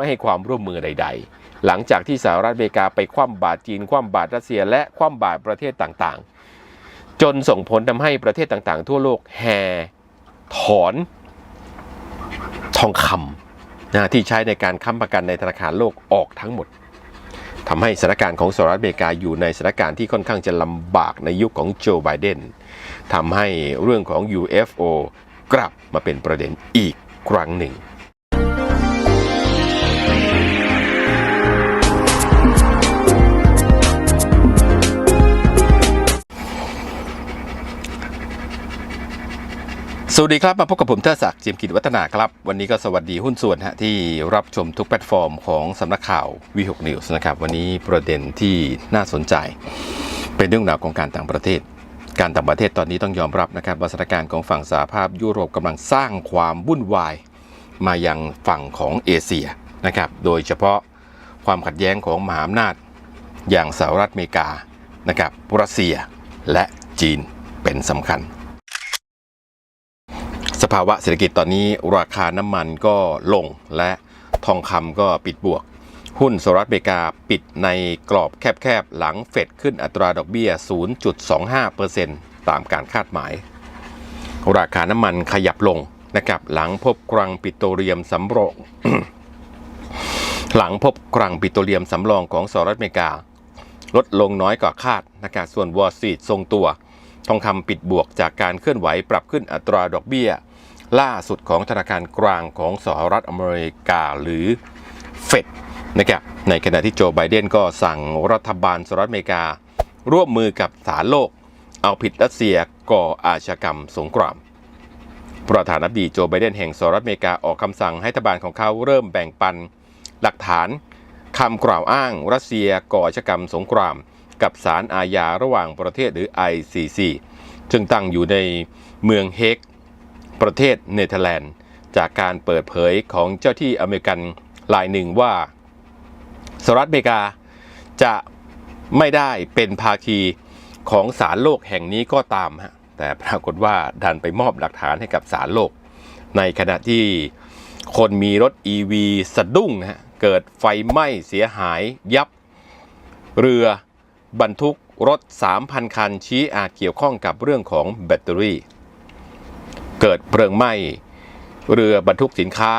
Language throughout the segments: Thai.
ไม่ให้ความร่วมมือใด ๆ หลังจากที่สหรัฐอเมริกาไปคว่ำบาตรจีนคว่ำบาตรรัสเซีย และคว่ำบาตรประเทศต่างๆ จนส่งผลทำให้ประเทศต่างๆ ทั่วโลกแห่ถอนทองคำนะที่ใช้ในการค้ำประกันในธนาคารโลกออกทั้งหมดทำให้สถานการณ์ของสหรัฐอเมริกาอยู่ในสถานการณ์ที่ค่อนข้างจะลำบากในยุคของโจไบเดนทำให้เรื่องของ UFO กลับมาเป็นประเด็นอีกครั้งหนึ่ง วัสดีครับ มาพบกับผมเทอศักดิ์เจียมกิจวัฒนาครับ วันนี้ก็สวัสดีหุ้นส่วนฮะที่รับชมทุกแพลตฟอร์มของสำนักข่าววีหกนิวส์นะครับ วันนี้ประเด็นที่น่าสนใจ เป็นเรื่องราวของการต่างประเทศ การต่างประเทศตอนนี้ต้องยอมรับนะครับว่าสถานการณ์ของฝั่งสหภาพยุโรปกำลังสร้างความวุ่นวาย มายังฝั่งของเอเชียนะครับโดยเฉพาะความขัดแย้งของมหาอำนาจ อย่างสหรัฐอเมริกานะครับรัสเซียและจีนเป็นสำคัญ ภาวะเศรษฐกิจตอนนี้ราคาน้ำมันก็ลงและทองคำก็ปิดบวก หุ้นสหรัฐอเมริกาปิดในกรอบแคบๆ หลังเฟดขึ้นอัตราดอกเบี้ย 0.25%ตามการคาดหมาย ราคาน้ำมันขยับลงนะครับหลังพบคลังปิโตรเลียมสำรองหลังพบคลังปิโตรเลียมสำรองของสหรัฐอเมริกา ลดลงน้อยกว่าคาดนะครับส่วนวอลซีดทรงตัว ทองคำปิดบวกจากการเคลื่อนไหวปรับขึ้นอัตราดอกเบี้ย ล่าสุดของธนาคารกลางของสหรัฐอเมริกาหรือเฟดนะครับในขณะที่โจไบเดนก็สั่งรัฐบาลสหรัฐอเมริกา ร่วมมือกับศาลโลก เอาผิดรัสเซียก่ออาชญากรรมสงคราม ประธานาธิบดีโจไบเดนแห่งสหรัฐอเมริกาออกคำสั่งให้รัฐบาลของเขาเริ่มแบ่งปัน หลักฐานคำกล่าวอ้างรัสเซียก่ออาชญากรรมสงคราม กับศาลอาญาระหว่างประเทศหรือ ICC ซึ่งตั้งอยู่ในเมืองเฮก ประเทศเนเธอร์แลนด์ จากการเปิดเผยของเจ้าที่อเมริกันรายหนึ่งว่าสหรัฐอเมริกาจะไม่ได้เป็นภาคีของศาลโลกแห่งนี้ก็ตามฮะแต่ปรากฏว่าดันไปมอบหลักฐานให้กับศาลโลก ในขณะที่คนมีรถ EV สะดุ้งฮะเกิดไฟไหม้เสียหายยับ เรือบรรทุกรถ 3,000 คันชี้อาจเกี่ยวข้องกับเรื่องของแบตเตอรี่ เกิดเพลิงไหม้เรือบรรทุกสินค้า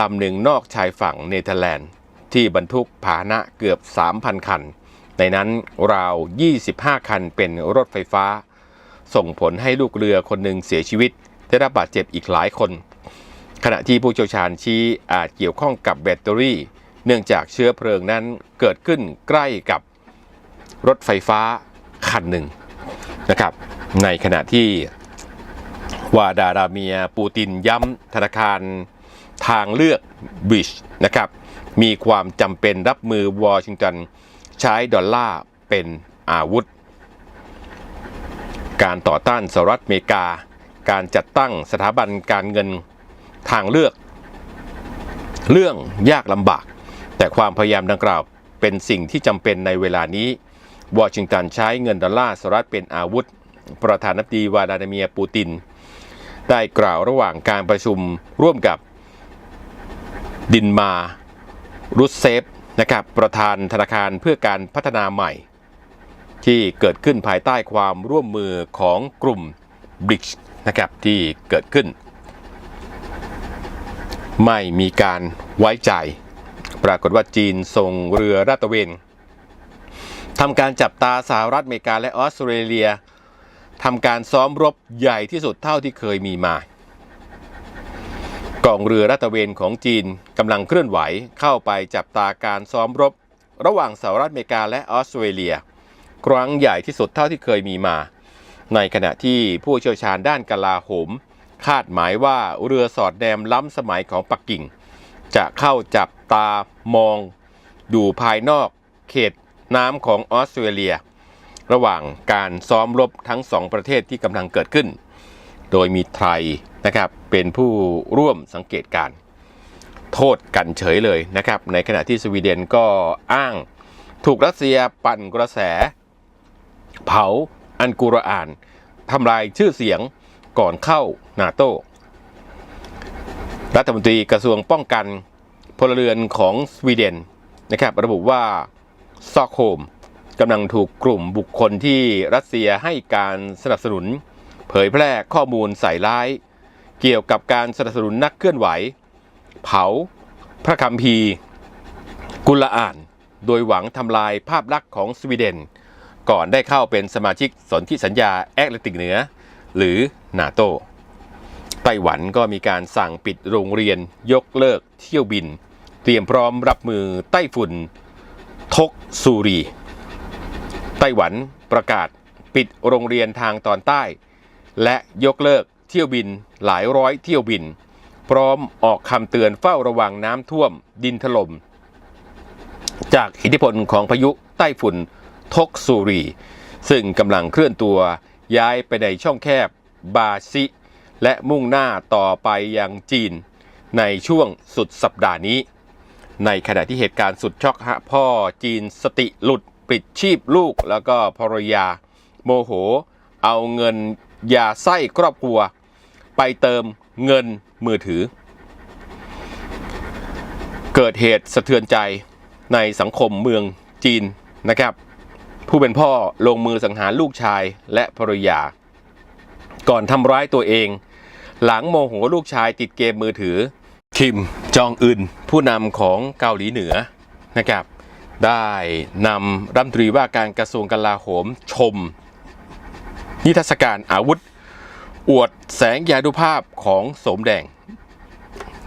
ลำหนึ่งนอกชายฝั่งเนเธอร์แลนด์ ที่บรรทุกพาหนะเกือบ 3,000 คัน ในนั้นราว 25 คันเป็นรถไฟฟ้า ส่งผลให้ลูกเรือคนหนึ่งเสียชีวิต ได้รับบาดเจ็บอีกหลายคน ขณะที่ผู้เชี่ยวชาญชี้อาจเกี่ยวข้องกับแบตเตอรี่ เนื่องจากเชื้อเพลิงนั้นเกิดขึ้นใกล้กับรถไฟฟ้าคันหนึ่งนะครับ ในขณะที่ วาดาราเมียปูตินย้ำธนาคารทางเลือกบิชนะครับมีความจำเป็นรับมือวอชิงตันใช้ดอลลาร์เป็นอาวุธ การต่อต้านสหรัฐอเมริกา การจัดตั้งสถาบันการเงินทางเลือก เรื่องยากลำบาก แต่ความพยายามดังกล่าวเป็นสิ่งที่จำเป็นในเวลานี้วอชิงตันใช้เงินดอลลาร์สหรัฐเป็นอาวุธ ประธานาธิบดีวลาดาเมียร์ปูติน ได้กล่าวระหว่างการประชุมร่วมกับดินมารุสเซฟนะครับประธานธนาคารเพื่อการพัฒนาใหม่ ที่เกิดขึ้นภายใต้ความร่วมมือของกลุ่มบริกนะครับที่เกิดขึ้น ไม่มีการไว้ใจ ปรากฏว่าจีนส่งเรือลาตะเวนทำการจับตาสหรัฐอเมริกาและออสเตรเลีย ทำการซ้อมรบใหญ่ที่สุดเท่าที่เคยมีมากองเรือลาดตเวนของจีนกำลังเคลื่อนไหวเข้าไปจับตาการซ้อมรบ ระหว่างสหรัฐอเมริกาและออสเตรเลีย ครั้งใหญ่ที่สุดเท่าที่เคยมีมา ในขณะที่ผู้เชี่ยวชาญด้านกลาโหม คาดหมายว่าเรือสอดแนมล้ำสมัยของปักกิ่ง จะเข้าจับตามอง ดูภายนอก เขตน้ำของออสเตรเลีย ระหว่างการซ้อมรบทั้งสองประเทศที่กำลังเกิดขึ้น โดยมีไทยนะครับเป็นผู้ร่วมสังเกตการณ์โทษกันเฉยเลยนะครับ ในขณะที่สวีเดนก็อ้างถูกรัสเซียปั่นกระแส เผาอันกุรอานทำลายชื่อเสียงก่อนเข้านาโตรัฐมนตรีกระทรวงป้องกันพลเรือนของสวีเดนนะครับ ระบุว่าซอกโฮม กำลังถูกกลุ่มบุคคลที่รัสเซียให้การสนับสนุน เผยแพร่ข้อมูลใส่ร้าย เกี่ยวกับการสนับสนุนนักเคลื่อนไหว เผา พระคัมภีร์ กุลอ่าน โดยหวังทำลายภาพลักษณ์ของสวีเดน ก่อนได้เข้าเป็นสมาชิกสนธิสัญญาแอตแลนติกเหนือ หรือนาโตไต้หวันก็มีการสั่งปิดโรงเรียนยกเลิกเที่ยวบิน เตรียมพร้อมรับมือไต้ฝุ่น ทกซูรี ไต้หวันประกาศปิดโรงเรียนทางตอนใต้ และยกเลิกเที่ยวบินหลายร้อยเที่ยวบิน พร้อมออกคำเตือนเฝ้าระวังน้ำท่วมดินถล่มจากอิทธิพลของพายุไต้ฝุ่นทกซูรี ซึ่งกำลังเคลื่อนตัวย้ายไปในช่องแคบบาซิ และมุ่งหน้าต่อไปยังจีน ในช่วงสุดสัปดาห์นี้ ในขณะที่เหตุการณ์สุดช็อกฮะพ่อจีนสติหลุด ปิดชีพลูกแล้วก็ภรรยา โมโห เอาเงินยาไส้ครอบครัว ไปเติมเงินมือถือ เกิดเหตุสะเทือนใจในสังคมเมืองจีนนะครับ ผู้เป็นพ่อลงมือสังหารลูกชายและภรรยา ก่อนทำร้ายตัวเอง หลังโมโหลูกชายติดเกมมือถือ คิมจองอึนผู้นำของเกาหลีเหนือนะครับ ได้นำรัฐมนตรีว่าการกระทรวงกลาโหมชม นิทรรศการอาวุธ อวดแสงยานุภาพของสมแดง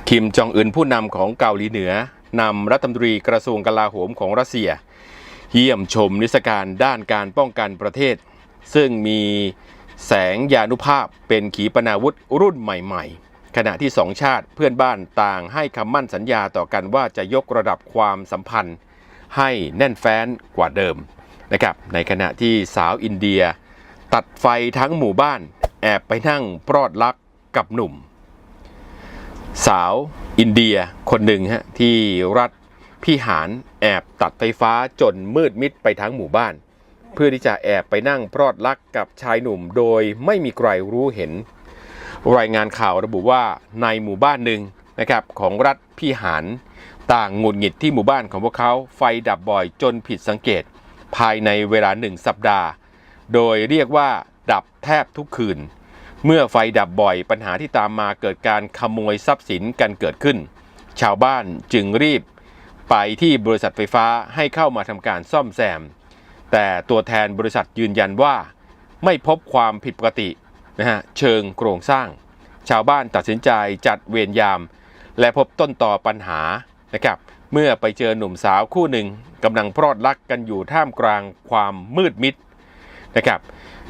คิมจองอึนผู้นำของเกาหลีเหนือนำรัฐมนตรีกระทรวงกลาโหมของรัสเซีย เยี่ยมชมนิทรรศการด้านการป้องกันประเทศ ซึ่งมีแสงยานุภาพเป็นขีปนาวุธรุ่นใหม่ๆขณะที่สองชาติเพื่อนบ้านต่างให้คำมั่นสัญญาต่อกันว่าจะยกระดับความสัมพันธ์ ให้แน่นแฟ้นกว่าเดิมนะครับในขณะที่สาวอินเดีย ตัดไฟทั้งหมู่บ้าน แอบไปนั่งปลอดรักกับหนุ่ม สาวอินเดียคนหนึ่งฮะที่รัฐพิหารแอบตัดไฟฟ้าจนมืดมิดไปทั้งหมู่บ้าน เพื่อที่จะแอบไปนั่งพรอดรักกับชายหนุ่ม โดยไม่มีใครรู้เห็น รายงานข่าวระบุว่าในหมู่บ้านหนึ่งนะครับของรัฐพิหาร ต่างหงุดหงิดที่หมู่บ้านของพวกเขาไฟดับบ่อยจนผิดสังเกต ภายในเวลาหนึ่งสัปดาห์ โดยเรียกว่า ดับแทบทุกคืน เมื่อไฟดับบ่อยปัญหาที่ตามมาเกิดการขโมยทรัพย์สินกันเกิดขึ้น ชาวบ้านจึงรีบ ไปที่บริษัทไฟฟ้าให้เข้ามาทำการซ่อมแซม แต่ตัวแทนบริษัทยืนยันว่า ไม่พบความผิดปกตินะฮะเชิงโครงสร้าง ชาวบ้านตัดสินใจจัดเวรยาม และพบต้นต่อปัญหา นะครับเมื่อไปเจอหนุ่มสาวคู่หนึ่งกำลังพรอดรักกันอยู่ท่ามกลางความมืดมิดนะครับ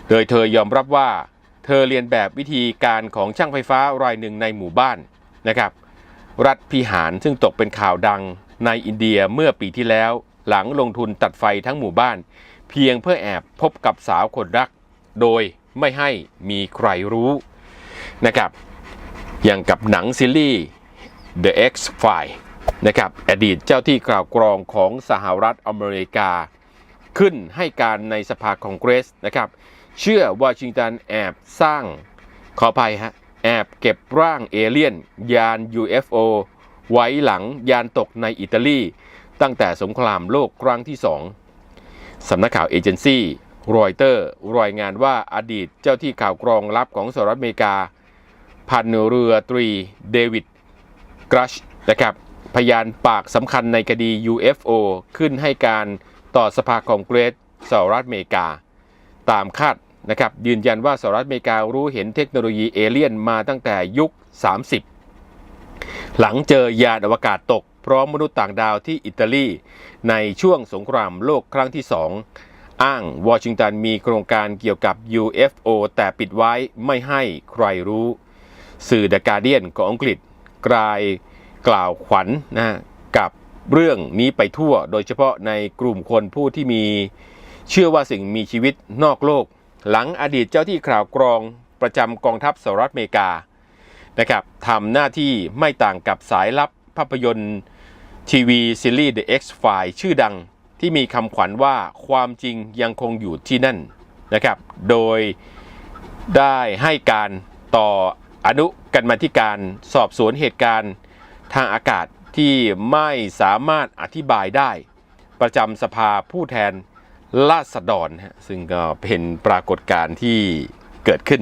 โดยเธอยอมรับว่าเธอเรียนแบบวิธีการของช่างไฟฟ้ารายหนึ่งในหมู่บ้านนะครับรัฐพิหารซึ่งตกเป็นข่าวดังในอินเดียเมื่อปีที่แล้ว หลังลงทุนตัดไฟทั้งหมู่บ้าน เพียงเพื่อแอบพบกับสาวคนรัก โดยไม่ให้มีใครรู้นะครับอย่างกับหนังซีรีส์ The X File นะครับอดีตเจ้าที่กล่าวกรองของสหรัฐอเมริกา ขึ้นให้การในสภาคองเกรสนะครับ เชื่อวอชิงตันแอบสร้างขออภัยฮะแอบเก็บร่างเอเลี่ยน ยาน UFO ไว้หลังยานตกในอิตาลี ตั้งแต่สงครามโลกครั้งที่สองสำนักข่าวเอเจนซี่รอยเตอร์รายงานว่าอดีตเจ้าที่ข่าวกรองลับของสหรัฐอเมริกา พันเรือตรีเดวิดกรัชนะครับ พยานปากสำคัญในคดี UFO ขึ้นให้การต่อสภาคองเกรสสหรัฐอเมริกา ตามคาดนะครับยืนยันว่าสหรัฐอเมริการู้เห็นเทคโนโลยีเอเลี่ยนมาตั้งแต่ยุค 30 หลังเจอยานอวกาศตก พร้อมมนุษย์ต่างดาวที่อิตาลี ในช่วงสงครามโลกครั้งที่2อ้างวอชิงตันมีโครงการเกี่ยวกับ UFO แต่ปิดไว้ไม่ให้ใครรู้ สื่อ The Guardian ของอังกฤษกลาย กล่าวขวัญนะฮะกับเรื่องนี้ไปทั่ว โดยเฉพาะในกลุ่มคนผู้ที่มีเชื่อว่าสิ่งมีชีวิตนอกโลก หลังอดีตเจ้าที่ข่าวกรองประจำกองทัพสหรัฐอเมริกานะครับทำหน้าที่ไม่ต่างกับสายลับภาพยนตร์ทีวีซีรีส์ The X File ชื่อดังที่มีคำขวัญว่าความจริงยังคงอยู่ที่นั่นนะครับ โดยได้ให้การต่ออนุกรรมาธิการสอบสวนเหตุการณ์ ทางอากาศที่ไม่สามารถอธิบายได้ ประจำสภาผู้แทนราษฎรฮะซึ่งก็เป็นปรากฏการณ์ที่เกิดขึ้น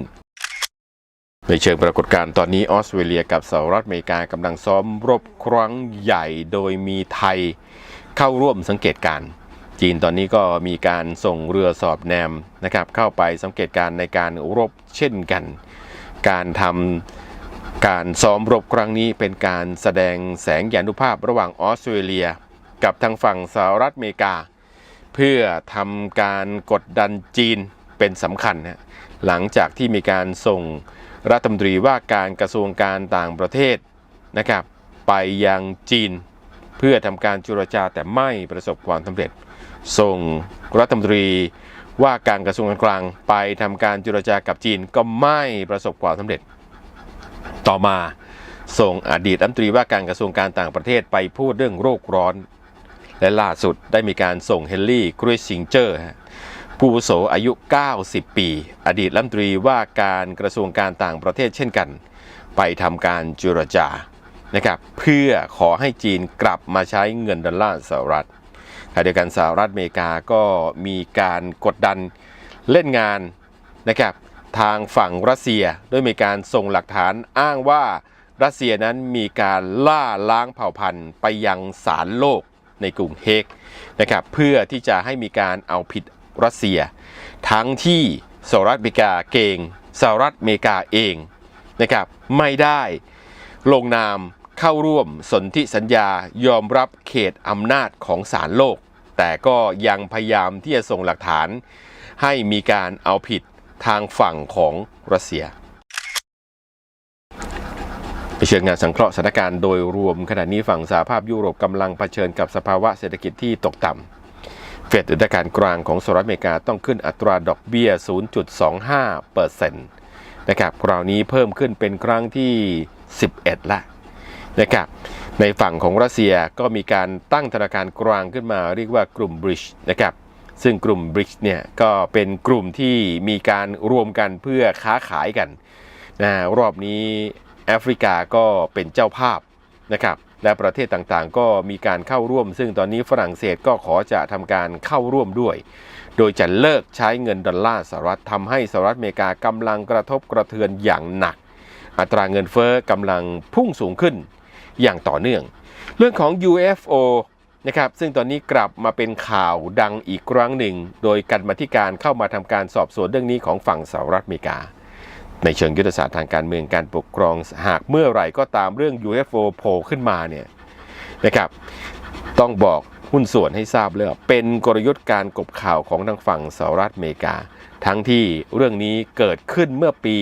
ในเชิงปรากฏการณ์ตอนนี้ออสเตรเลียกับสหรัฐอเมริกากำลังซ้อมรบครั้งใหญ่โดยมีไทยเข้าร่วมสังเกตการจีนตอนนี้ก็มีการส่งเรือสอบแนมนะครับเข้าไปสังเกตการณ์ในการรบเช่นกัน การทำ การซ้อมรบครั้งนี้เป็นการแสดงแสงยานุภาพระหว่างออสเตรเลีย กับทางฝั่งสหรัฐอเมริกา เพื่อทำการกดดันจีนเป็นสำคัญนะหลังจากที่มีการส่งรัฐมนตรีว่าการกระทรวงการต่างประเทศนะครับไปยังจีน เพื่อทำการจุรจาแต่ไม่ประสบความสำเร็จ ส่งรัฐมนตรีว่าการกระทรวงการคลังไปทำการจุรจากับจีนก็ไม่ประสบความสำเร็จ ต่อมาส่งอดีตรัฐมนตรีว่าการกระทรวงการต่างประเทศไปพูดเรื่องโรคร้อน และล่าสุดได้มีการส่งเฮนรี่กริสิงเจอร์ผู้โสอายุ 90 ปี อดีตรัฐมนตรีว่าการกระทรวงการต่างประเทศเช่นกัน ไปทำการเจุรจานะครับเพื่อขอให้จีนกลับมาใช้เงินดอลลาร์สหรัฐขณะเดียวกันสหรัฐอเมริกาก็มีการกดดันเล่นงานนะครับ ทางฝั่งรัสเซียโดยมีการส่งหลักฐานอ้างว่ารัสเซียนั้นมีการล่าล้างเผ่าพันธุ์ไปยังศาลโลกในกรุงเฮกนะครับเพื่อที่จะให้มีการเอาผิดรัสเซีย ทั้งที่สหรัฐอเมริกาเกงสหรัฐอเมริกาเองนะครับไม่ได้ลงนามเข้าร่วมสนธิสัญญายอมรับเขตอำนาจของศาลโลก แต่ก็ยังพยายามที่จะส่งหลักฐานให้มีการเอาผิด ทางฝั่งของรัสเซียไปเชิญงานสังเคราะห์สถานการณ์โดยรวมขณะนี้ฝั่งสหภาพยุโรปกำลังเผชิญกับสภาวะเศรษฐกิจที่ตกต่ำเฟดธนาคารกลางของสหรัฐอเมริกาต้องขึ้นอัตราดอกเบี้ย 0.25เปอร์เซ็นต์นะครับคราวนี้เพิ่มขึ้นเป็นครั้งที่ 11 ละนะครับในฝั่งของรัสเซียก็มีการตั้งธนาคารกลางขึ้นมาเรียกว่ากลุ่มบริชนะครับ ซึ่งกลุ่มบริชเนี่ยก็เป็นกลุ่มที่มีการรวมกันเพื่อค้าขายกันนะรอบนี้แอฟริกาก็เป็นเจ้าภาพนะครับและประเทศต่างๆ ก็มีการเข้าร่วม ซึ่งตอนนี้ฝรั่งเศสก็ขอจะทำการเข้าร่วมด้วย โดยจะเลิกใช้เงินดอลลาร์สหรัฐทำให้สหรัฐอเมริกากำลังกระทบกระเทือนอย่างหนัก อัตราเงินเฟอ้อกำลังพุ่งสูงขึ้นอย่างต่อเนื่อง เรื่องของ UFO นะครับซึ่งตอนนี้กลับมาเป็นข่าวดังอีกครั้งหนึ่ง โดยการมาธิการเข้ามาทำการสอบสวนเรื่องนี้ของฝั่งสหรัฐอเมริกา ในเชิงยุทธศาสตร์ทางการเมืองการปกครองหากเมื่อไหร่ก็ตามเรื่อง UFO โผล่ขึ้นมาเนี่ยนะครับต้องบอกหุ้นส่วนให้ทราบเลยเป็นกลยุทธ์การกบข่าวของทางฝั่งสหรัฐอเมริกา ทั้งที่เรื่องนี้เกิดขึ้นเมื่อปี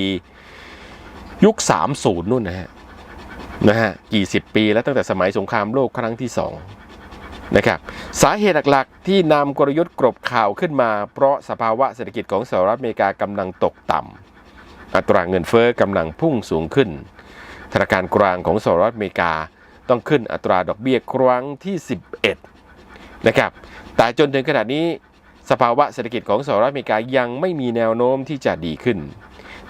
ยุค 30 นู่นนะฮะนะฮะกี่สิบปีแล้วตั้งแต่สมัยสงครามโลกครั้งที่สอง นะครับสาเหตุหลักๆ ที่นำกลยุทธ์กลบข่าวขึ้นมา เพราะสภาวะเศรษฐกิจของสหรัฐอเมริกากำลังตกต่ำอัตราเงินเฟอ้อกำลังพุ่งสูงขึ้น ธนาคารกลางของสหรัฐอเมริกาต้องขึ้นอัตราดอกเบี้ยครั้งที่ 11 นะครับ แต่จนถึงขณะนี้สภาวะเศรษฐกิจของสหรัฐอเมริกายังไม่มีแนวโน้มที่จะดีขึ้น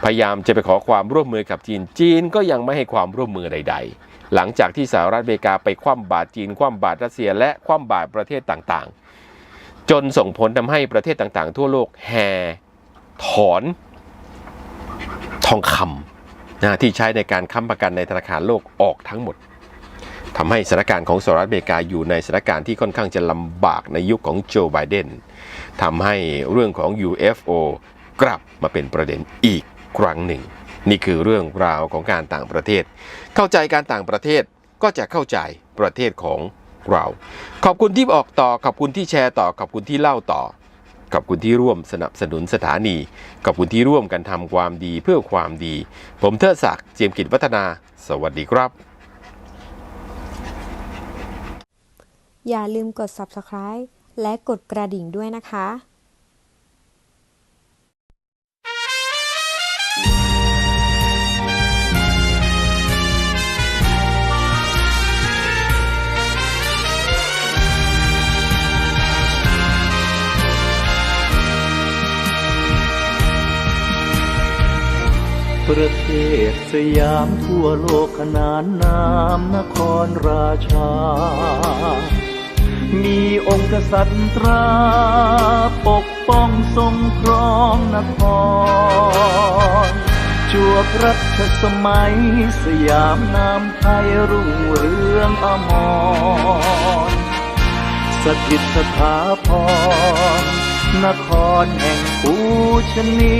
พยายามจะไปขอความร่วมมือกับจีน จีนก็ยังไม่ให้ความร่วมมือใด ๆ หลังจากที่สหรัฐอเมริกาไปคว่ำบาตรจีน คว่ำบาตรรัสเซีย และคว่ำบาตรประเทศต่างๆ จนส่งผลทำให้ประเทศต่างๆ ทั่วโลกแห่ถอนทองคำนะที่ใช้ในการค้ำประกันในธนาคารโลกออกทั้งหมดทำให้สถานการณ์ของสหรัฐอเมริกาอยู่ในสถานการณ์ที่ค่อนข้างจะลำบากในยุคของโจไบเดนทำให้เรื่องของ UFO กลับมาเป็นประเด็นอีกครั้งหนึ่ง นี่คือเรื่องราวของการต่างประเทศ เข้าใจการต่างประเทศก็จะเข้าใจประเทศของเรา ขอบคุณที่ออกต่อ ขอบคุณที่แชร์ต่อ ขอบคุณที่เล่าต่อ ขอบคุณที่ร่วมสนับสนุนสถานี ขอบคุณที่ร่วมกันทำความดีเพื่อความดี ผมเทิดศักดิ์เจียมกิจวัฒนา สวัสดีครับ อย่าลืมกด subscribe และกดกระดิ่งด้วยนะคะ ประเทศสยามทั่วโลกขนานนามนครราชา มีองค์กษัตริย์ตรา ปกป้องทรงครองนครจวบรัชสมัยสยามนามไทยรุ่งเรืองอมร สถิตสถาพรนครแห่งปูชนี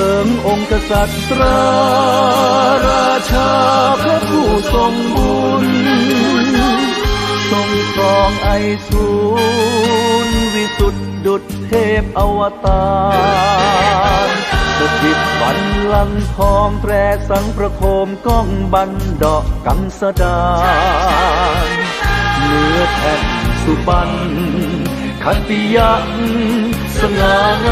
ลิงองค์กษัตริย์ราชาพระผู้ทรงบุญ ทรงครองไอสูรวิสุทธิดุจเทพอวตารสถิตบันลังทองแตรสังประโคมก้องบันดอกกังสดานเนื้อแผ่นสุบันขันติยักสง่าง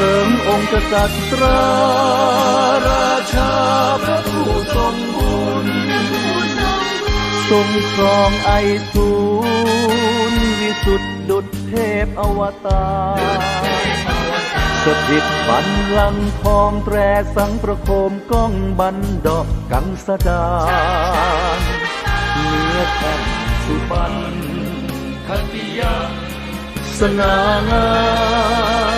ลิงองค์กษัตริย์ราราชาพระผู้ทรงบุญทรงครองไอสูรวิสุทธิดุจเทพอวตารสถิตบันลังทองแตรสังประโคมก้องบันดอกกังสดาเนื้อแผ่นสุบันคติยาสง่างาม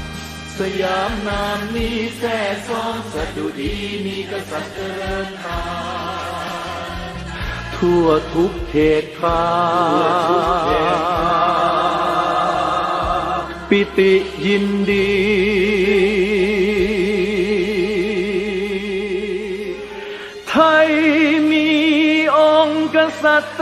สยามนามนี้แท้ซองสะดุดีมีกษัตริย์เจริญตามทั่วทุกเขตข้าปิติยินดี ไทยมีองค์กษัตริย์